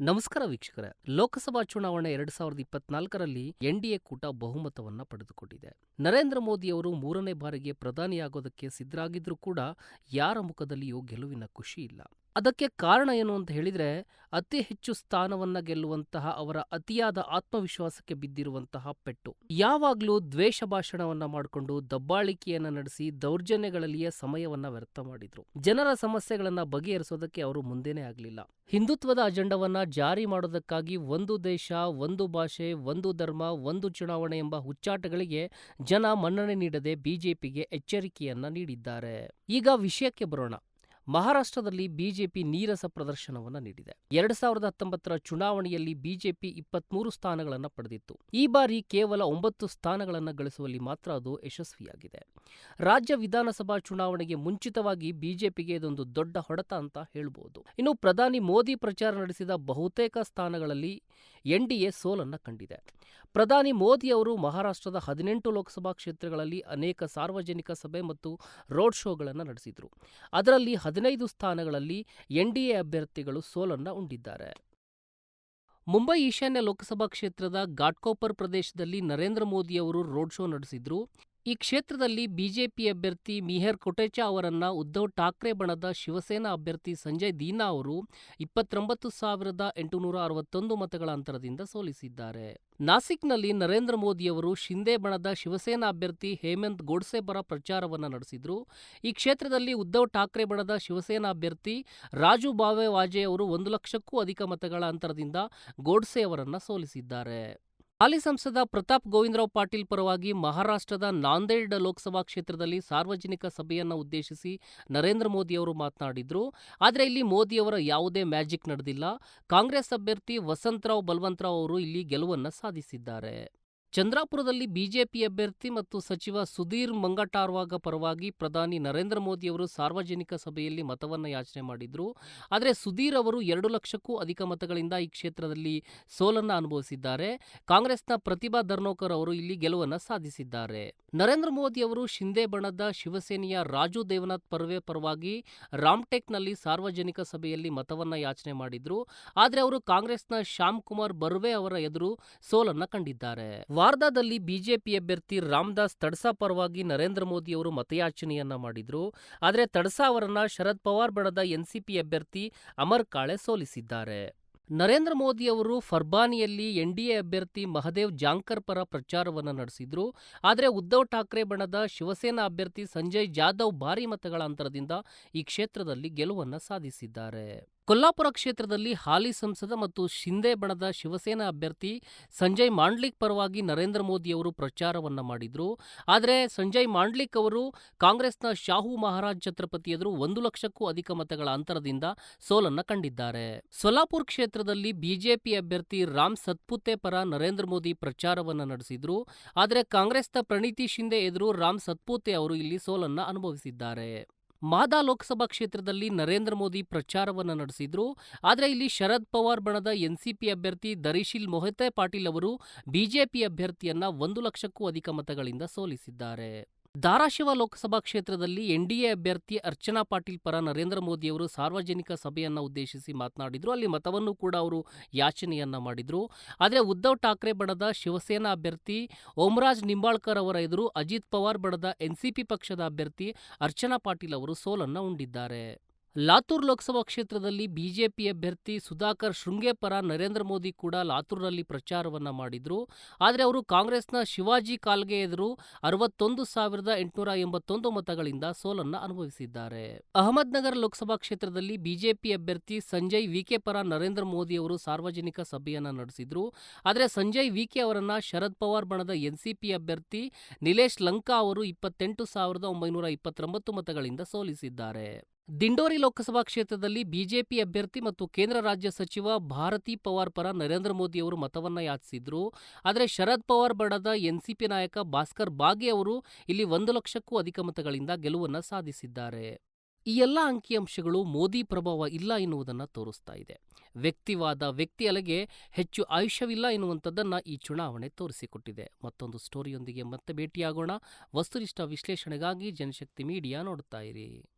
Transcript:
ನಮಸ್ಕಾರ ವೀಕ್ಷಕರೇ. ಲೋಕಸಭಾ ಚುನಾವಣೆ ಎರಡ್ ಸಾವಿರದ ಇಪ್ಪತ್ನಾಲ್ಕರಲ್ಲಿ ಎನ್ಡಿಎ ಕೂಟ ಬಹುಮತವನ್ನ ಪಡೆದುಕೊಂಡಿದೆ. ನರೇಂದ್ರ ಮೋದಿ ಅವರು ಮೂರನೇ ಬಾರಿಗೆ ಪ್ರಧಾನಿಯಾಗೋದಕ್ಕೆ ಸಿದ್ಧರಾಗಿದ್ರೂ ಕೂಡ ಯಾರ ಮುಖದಲ್ಲಿಯೂ ಗೆಲುವಿನ ಖುಷಿ ಇಲ್ಲ. ಅದಕ್ಕೆ ಕಾರಣ ಏನು ಅಂತ ಹೇಳಿದರೆ, ಅತಿ ಹೆಚ್ಚು ಸ್ಥಾನವನ್ನ ಗೆಲ್ಲುವಂತಹ ಅವರ ಅತಿಯಾದ ಆತ್ಮವಿಶ್ವಾಸಕ್ಕೆ ಬಿದ್ದಿರುವಂತಹ ಪೆಟ್ಟು. ಯಾವಾಗಲೂ ದ್ವೇಷ ಭಾಷಣವನ್ನ ಮಾಡಿಕೊಂಡು ದಬ್ಬಾಳಿಕೆಯನ್ನ ನಡೆಸಿ ದೌರ್ಜನ್ಯಗಳಲ್ಲಿಯೇ ಸಮಯವನ್ನ ವ್ಯರ್ಥ ಮಾಡಿದ್ರು. ಜನರ ಸಮಸ್ಯೆಗಳನ್ನ ಬಗೆಹರಿಸೋದಕ್ಕೆ ಅವರು ಮುಂದೆನೇ ಆಗಲಿಲ್ಲ. ಹಿಂದುತ್ವದ ಅಜೆಂಡವನ್ನ ಜಾರಿ ಮಾಡೋದಕ್ಕಾಗಿ ಒಂದು ದೇಶ, ಒಂದು ಭಾಷೆ, ಒಂದು ಧರ್ಮ, ಒಂದು ಚುನಾವಣೆ ಎಂಬ ಹುಚ್ಚಾಟಗಳಿಗೆ ಜನ ಮನ್ನಣೆ ನೀಡದೆ ಬಿಜೆಪಿಗೆ ಎಚ್ಚರಿಕೆಯನ್ನ ನೀಡಿದ್ದಾರೆ. ಈಗ ವಿಷಯಕ್ಕೆ ಬರೋಣ. ಮಹಾರಾಷ್ಟ್ರದಲ್ಲಿ ಬಿಜೆಪಿ ನೀರಸ ಪ್ರದರ್ಶನವನ್ನ ನೀಡಿದೆ. ಎರಡ್ ಸಾವಿರದ ಹತ್ತೊಂಬತ್ತರ ಚುನಾವಣೆಯಲ್ಲಿ ಬಿಜೆಪಿ ಇಪ್ಪತ್ಮೂರು ಸ್ಥಾನಗಳನ್ನು ಪಡೆದಿತ್ತು. ಈ ಬಾರಿ ಕೇವಲ ಒಂಬತ್ತು ಸ್ಥಾನಗಳನ್ನು ಗಳಿಸುವಲ್ಲಿ ಮಾತ್ರ ಅದು ಯಶಸ್ವಿಯಾಗಿದೆ. ರಾಜ್ಯ ವಿಧಾನಸಭಾ ಚುನಾವಣೆಗೆ ಮುಂಚಿತವಾಗಿ ಬಿಜೆಪಿಗೆ ಇದೊಂದು ದೊಡ್ಡ ಹೊಡೆತ ಅಂತ ಹೇಳಬಹುದು ಇನ್ನು ಪ್ರಧಾನಿ ಮೋದಿ ಪ್ರಚಾರ ನಡೆಸಿದ ಬಹುತೇಕ ಸ್ಥಾನಗಳಲ್ಲಿ ಎನ್ಡಿಎ ಸೋಲನ್ನ ಕಂಡಿದೆ. ಪ್ರಧಾನಿ ಮೋದಿ ಅವರು ಮಹಾರಾಷ್ಟ್ರದ ಹದಿನೆಂಟು ಲೋಕಸಭಾ ಕ್ಷೇತ್ರಗಳಲ್ಲಿ ಅನೇಕ ಸಾರ್ವಜನಿಕ ಸಭೆ ಮತ್ತು ರೋಡ್ ಶೋಗಳನ್ನು ನಡೆಸಿದರು. ಅದರಲ್ಲಿ ಹದಿನೈದು ಸ್ಥಾನಗಳಲ್ಲಿ ಎನ್ಡಿಎ ಅಭ್ಯರ್ಥಿಗಳು ಸೋಲನ್ನ ಉಂಡಿದ್ದಾರೆ. ಮುಂಬೈ ಈಶಾನ್ಯ ಲೋಕಸಭಾ ಕ್ಷೇತ್ರದ ಘಾಟ್ಕೋಪರ್ ಪ್ರದೇಶದಲ್ಲಿ ನರೇಂದ್ರ ಮೋದಿ ಅವರು ರೋಡ್ ಶೋ ನಡೆಸಿದ್ರು. ಈ ಕ್ಷೇತ್ರದಲ್ಲಿ ಬಿಜೆಪಿ ಅಭ್ಯರ್ಥಿ ಮಿಹರ್ ಕೊಟೆಚಾ ಅವರನ್ನ ಉದ್ಧವ್ ಠಾಕ್ರೆ ಬಣದ ಶಿವಸೇನಾ ಅಭ್ಯರ್ಥಿ ಸಂಜಯ್ ದೀನಾ ಅವರು ಇಪ್ಪತ್ತೊಂಬತ್ತು ಸಾವಿರದ ಎಂಟುನೂರ ಅರವತ್ತೊಂದು ಮತಗಳ ಅಂತರದಿಂದ ಸೋಲಿಸಿದ್ದಾರೆ. ನಾಸಿಕ್ನಲ್ಲಿ ನರೇಂದ್ರ ಮೋದಿಯವರು ಶಿಂದೆ ಬಣದ ಶಿವಸೇನಾ ಅಭ್ಯರ್ಥಿ ಹೇಮಂತ್ ಗೋಡ್ಸೆ ಪರ ಪ್ರಚಾರವನ್ನು ನಡೆಸಿದ್ರು. ಈ ಕ್ಷೇತ್ರದಲ್ಲಿ ಉದ್ಧವ್ ಠಾಕ್ರೆ ಬಣದ ಶಿವಸೇನಾ ಅಭ್ಯರ್ಥಿ ರಾಜು ಬಾವೆ ವಾಜೆ ಅವರು ಒಂದು ಲಕ್ಷಕ್ಕೂ ಅಧಿಕ ಮತಗಳ ಅಂತರದಿಂದ ಗೋಡ್ಸೆ ಅವರನ್ನ ಸೋಲಿಸಿದ್ದಾರೆ. ಹಾಲಿ ಸಂಸದ ಪ್ರತಾಪ್ ಗೋವಿಂದರಾವ್ ಪಾಟೀಲ್ ಪರವಾಗಿ ಮಹಾರಾಷ್ಟ್ರದ ನಾಂದೇಡ್ ಲೋಕಸಭಾ ಕ್ಷೇತ್ರದಲ್ಲಿ ಸಾರ್ವಜನಿಕ ಸಭೆಯನ್ನು ಉದ್ದೇಶಿಸಿ ನರೇಂದ್ರ ಮೋದಿ ಅವರು ಮಾತನಾಡಿದ್ರು. ಆದರೆ ಇಲ್ಲಿ ಮೋದಿಯವರ ಯಾವುದೇ ಮ್ಯಾಜಿಕ್ ನಡೆದಿಲ್ಲ. ಕಾಂಗ್ರೆಸ್ ಅಭ್ಯರ್ಥಿ ವಸಂತರಾವ್ ಬಲ್ವಂತರಾವ್ ಅವರು ಇಲ್ಲಿ ಗೆಲುವನ್ನು ಸಾಧಿಸಿದ್ದಾರೆ. ಚಂದ್ರಾಪುರದಲ್ಲಿ ಬಿಜೆಪಿ ಅಭ್ಯರ್ಥಿ ಮತ್ತು ಸಚಿವ ಸುಧೀರ್ ಮಂಗಟಾರ್ವಾಗ ಪರವಾಗಿ ಪ್ರಧಾನಿ ನರೇಂದ್ರ ಮೋದಿ ಅವರು ಸಾರ್ವಜನಿಕ ಸಭೆಯಲ್ಲಿ ಮತವನ್ನು ಯಾಚನೆ ಮಾಡಿದ್ರು. ಆದರೆ ಸುಧೀರ್ ಅವರು ಎರಡು ಲಕ್ಷಕ್ಕೂ ಅಧಿಕ ಮತಗಳಿಂದ ಈ ಕ್ಷೇತ್ರದಲ್ಲಿ ಸೋಲನ್ನು ಅನುಭವಿಸಿದ್ದಾರೆ. ಕಾಂಗ್ರೆಸ್ನ ಪ್ರತಿಭಾ ಧರ್ನೋಕರ್ ಅವರು ಇಲ್ಲಿ ಗೆಲುವನ್ನು ಸಾಧಿಸಿದ್ದಾರೆ. ನರೇಂದ್ರ ಮೋದಿ ಅವರು ಶಿಂದೆ ಬಣದ ಶಿವಸೇನೆಯ ರಾಜು ದೇವನಾಥ್ ಪರ್ವೆ ಪರವಾಗಿ ರಾಮ್ಟೆಕ್ನಲ್ಲಿ ಸಾರ್ವಜನಿಕ ಸಭೆಯಲ್ಲಿ ಮತವನ್ನು ಯಾಚನೆ ಮಾಡಿದ್ರು. ಆದರೆ ಅವರು ಕಾಂಗ್ರೆಸ್ನ ಶ್ಯಾಮ್ ಕುಮಾರ್ ಬರ್ವೆ ಅವರ ಎದುರು ಸೋಲನ್ನ ಕಂಡಿದ್ದಾರೆ. ವಾರ್ದಾದಲ್ಲಿ ಬಿಜೆಪಿ ಅಭ್ಯರ್ಥಿ ರಾಮದಾಸ್ ತಡ್ಸಾ ಪರವಾಗಿ ನರೇಂದ್ರ ಮೋದಿ ಅವರು ಮತಯಾಚನೆಯನ್ನ ಮಾಡಿದ್ರು. ಆದರೆ ತಡ್ಸಾ ಅವರನ್ನ ಶರದ್ ಪವಾರ್ ಬಣದ ಎನ್ಸಿಪಿ ಅಭ್ಯರ್ಥಿ ಅಮರ್ ಕಾಳೆ ಸೋಲಿಸಿದ್ದಾರೆ. ನರೇಂದ್ರ ಮೋದಿ ಅವರು ಫರ್ಬಾನಿಯಲ್ಲಿ ಎನ್ಡಿಎ ಅಭ್ಯರ್ಥಿ ಮಹದೇವ್ ಜಾಂಕರ್ ಪರ ಪ್ರಚಾರವನ್ನು ನಡೆಸಿದ್ರು. ಆದರೆ ಉದ್ಧವ್ ಠಾಕ್ರೆ ಬಣದ ಶಿವಸೇನಾ ಅಭ್ಯರ್ಥಿ ಸಂಜಯ್ ಜಾಧವ್ ಭಾರಿ ಮತಗಳ ಅಂತರದಿಂದ ಈ ಕ್ಷೇತ್ರದಲ್ಲಿ ಗೆಲುವನ್ನು ಸಾಧಿಸಿದ್ದಾರೆ. ಕೊಲ್ಲಾಪುರ ಕ್ಷೇತ್ರದಲ್ಲಿ ಹಾಲಿ ಸಂಸದ ಮತ್ತು ಶಿಂದೆ ಬಣದ ಶಿವಸೇನಾ ಅಭ್ಯರ್ಥಿ ಸಂಜಯ್ ಮಾಂಡ್ಲಿಕ್ ಪರವಾಗಿ ನರೇಂದ್ರ ಮೋದಿ ಅವರು ಪ್ರಚಾರವನ್ನ ಮಾಡಿದ್ರು. ಆದರೆ ಸಂಜಯ್ ಮಾಂಡ್ಲಿಕ್ ಅವರು ಕಾಂಗ್ರೆಸ್ನ ಶಾಹು ಮಹಾರಾಜ್ ಛತ್ರಪತಿ ಎದುರು ಒಂದು ಲಕ್ಷಕ್ಕೂ ಅಧಿಕ ಮತಗಳ ಅಂತರದಿಂದ ಸೋಲನ್ನ ಕಂಡಿದ್ದಾರೆ. ಸೊಲಾಪುರ್ ಕ್ಷೇತ್ರದಲ್ಲಿ ಬಿಜೆಪಿ ಅಭ್ಯರ್ಥಿ ರಾಮ್ ಸತ್ಪುತೆ ಪರ ನರೇಂದ್ರ ಮೋದಿ ಪ್ರಚಾರವನ್ನ ನಡೆಸಿದ್ರು. ಆದರೆ ಕಾಂಗ್ರೆಸ್ನ ಪ್ರಣೀತಿ ಶಿಂದೆ ಎದುರು ರಾಮ್ ಸತ್ಪುತೆ ಅವರು ಇಲ್ಲಿ ಸೋಲನ್ನ ಅನುಭವಿಸಿದ್ದಾರೆ. ಮಾದಾ ಲೋಕಸಭಾ ಕ್ಷೇತ್ರದಲ್ಲಿ ನರೇಂದ್ರ ಮೋದಿ ಪ್ರಚಾರವನ್ನು ನಡೆಸಿದ್ರು. ಆದರೆ ಇಲ್ಲಿ ಶರದ್ ಪವಾರ್ ಬಣದ ಎನ್ಸಿಪಿ ಅಭ್ಯರ್ಥಿ ದರಿಶಿಲ್ ಮೊಹತೆ ಪಾಟೀಲ್ ಅವರು ಬಿಜೆಪಿ ಅಭ್ಯರ್ಥಿಯನ್ನ ಒಂದು ಲಕ್ಷಕ್ಕೂ ಅಧಿಕ ಮತಗಳಿಂದ ಸೋಲಿಸಿದ್ದಾರೆ. ಧಾರಾಶಿವ ಲೋಕಸಭಾ ಕ್ಷೇತ್ರದಲ್ಲಿ ಎನ್ಡಿಎ ಅಭ್ಯರ್ಥಿ ಅರ್ಚನಾ ಪಾಟೀಲ್ ಪರ ನರೇಂದ್ರ ಮೋದಿಯವರು ಸಾರ್ವಜನಿಕ ಸಭೆಯನ್ನು ಉದ್ದೇಶಿಸಿ ಮಾತನಾಡಿದರು. ಅಲ್ಲಿ ಮತವನ್ನು ಕೂಡ ಅವರು ಯಾಚನೆಯನ್ನ ಮಾಡಿದ್ರು. ಆದರೆ ಉದ್ಧವ್ ಠಾಕ್ರೆ ಬಣದ ಶಿವಸೇನಾ ಅಭ್ಯರ್ಥಿ ಓಮರಾಜ್ ನಿಂಬಾಳ್ಕರ್ ಅವರ ಎದುರು ಅಜಿತ್ ಪವಾರ್ ಬಣದ ಎನ್ಸಿಪಿ ಪಕ್ಷದ ಅಭ್ಯರ್ಥಿ ಅರ್ಚನಾ ಪಾಟೀಲ್ ಅವರು ಸೋಲನ್ನ ಉಂಡಿದ್ದಾರೆ. ಲಾತೂರ್ ಲೋಕಸಭಾ ಕ್ಷೇತ್ರದಲ್ಲಿ ಬಿಜೆಪಿ ಅಭ್ಯರ್ಥಿ ಸುಧಾಕರ್ ಶೃಂಗೆ ಪರ ನರೇಂದ್ರ ಮೋದಿ ಕೂಡ ಲಾತೂರ್ನಲ್ಲಿ ಪ್ರಚಾರವನ್ನ ಮಾಡಿದ್ರು. ಆದರೆ ಅವರು ಕಾಂಗ್ರೆಸ್ನ ಶಿವಾಜಿ ಕಾಲ್ಗೆ ಎದುರು ಅರವತ್ತೊಂದು ಸಾವಿರದ ಎಂಟುನೂರ ಎಂಬತ್ತೊಂದು ಮತಗಳಿಂದ ಸೋಲನ್ನ ಅನುಭವಿಸಿದ್ದಾರೆ. ಅಹಮದ್ನಗರ ಲೋಕಸಭಾ ಕ್ಷೇತ್ರದಲ್ಲಿ ಬಿಜೆಪಿ ಅಭ್ಯರ್ಥಿ ಸಂಜಯ್ ವಿಕೆ ಪರ ನರೇಂದ್ರ ಮೋದಿ ಅವರು ಸಾರ್ವಜನಿಕ ಸಭೆಯನ್ನ ನಡೆಸಿದ್ರು. ಆದರೆ ಸಂಜಯ್ ವಿಕೆ ಅವರನ್ನ ಶರದ್ ಪವಾರ್ ಬಣದ ಎನ್ಸಿಪಿ ಅಭ್ಯರ್ಥಿ ನಿಲೇಶ್ ಲಂಕಾ ಅವರು ಇಪ್ಪತ್ತೆಂಟು ಸಾವಿರದ ಒಂಬೈನೂರ ಇಪ್ಪತ್ತೊಂಬತ್ತು ಮತಗಳಿಂದ ಸೋಲಿಸಿದ್ದಾರೆ. ದಿಂಡೋರಿ ಲೋಕಸಭಾ ಕ್ಷೇತ್ರದಲ್ಲಿ ಬಿಜೆಪಿ ಅಭ್ಯರ್ಥಿ ಮತ್ತು ಕೇಂದ್ರ ರಾಜ್ಯ ಸಚಿವ ಭಾರತಿ ಪವಾರ್ ಪರ ನರೇಂದ್ರ ಮೋದಿ ಅವರು ಮತವನ್ನ ಯಾಚಿಸಿದ್ರು. ಆದರೆ ಶರದ್ ಪವಾರ್ ಬಣದ ಎನ್ಸಿಪಿ ನಾಯಕ ಭಾಸ್ಕರ್ ಬಾಗೆ ಅವರು ಇಲ್ಲಿ ಒಂದು ಲಕ್ಷಕ್ಕೂ ಅಧಿಕ ಮತಗಳಿಂದ ಗೆಲುವನ್ನು ಸಾಧಿಸಿದ್ದಾರೆ. ಈ ಎಲ್ಲ ಅಂಕಿಅಂಶಗಳು ಮೋದಿ ಪ್ರಭಾವ ಇಲ್ಲ ಎನ್ನುವುದನ್ನು ತೋರಿಸ್ತಾ ಇದೆ. ವ್ಯಕ್ತಿವಾದ ವ್ಯಕ್ತಿ ಅಲೆಗೆ ಹೆಚ್ಚು ಆಯುಷ್ಯವಿಲ್ಲ ಎನ್ನುವಂಥದ್ದನ್ನು ಈ ಚುನಾವಣೆ ತೋರಿಸಿಕೊಟ್ಟಿದೆ. ಮತ್ತೊಂದು ಸ್ಟೋರಿಯೊಂದಿಗೆ ಮತ್ತೆ ಭೇಟಿಯಾಗೋಣ. ವಸ್ತುನಿಷ್ಠ ವಿಶ್ಲೇಷಣೆಗಾಗಿ ಜನಶಕ್ತಿ ಮೀಡಿಯಾ ನೋಡ್ತಾ ಇರಿ.